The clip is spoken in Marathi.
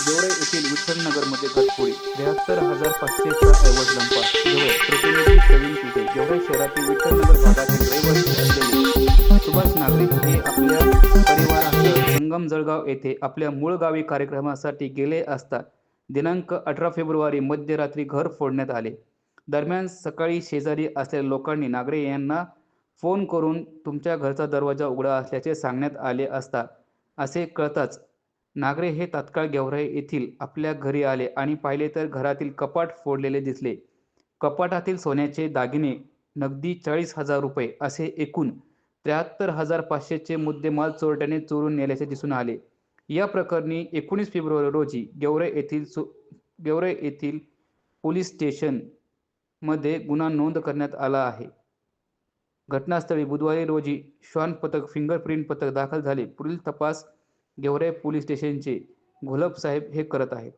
गेवराई येथील विठ्ठलनगरमध्ये घटफोडी त्र्याहत्तर हजार पाचशेचा ऐवज लंपा. प्रतिनिधी प्रवीण कुटे गेवराई शहरातील विठ्ठलनगर भागातील रहिवासी असलेले सुभाष नागरिक हे आपल्या परिवारासह संगम जळगाव येथे आपल्या मूळ गावी कार्यक्रमासाठी गेले असता दिनांक अठरा फेब्रुवारी मध्यरात्री घर फोडण्यात आले. दरम्यान सकाळी शेजारी असलेल्या लोकांनी नागरे यांना फोन करून तुमच्या घरचा दरवाजा उघडा असल्याचे सांगण्यात आले असता असे कळताच नागरे हे तात्काळ गेवराई येथील आपल्या घरी आले आणि पाहिले तर घरातील कपाट फोडलेले दिसले. कपाटातील सोन्याचे दागिने नगदी चाळीस हजार रुपये असे एकूण त्र्याहत्तर हजार पाचशेचे मुद्देमाल चोरट्याने चोरून नेल्याचे दिसून आले. या प्रकरणी एकोणीस फेब्रुवारी रोजी गेवराई येथील सु गेवराई येथील पोलीस स्टेशनमध्ये गुन्हा नोंद करण्यात आला आहे. घटनास्थळी बुधवारी रोजी श्वान पथक फिंगरप्रिंट पथक दाखल झाले. पुढील तपास गेवराई पोलीस स्टेशनचे घोलप हे करत आहेत.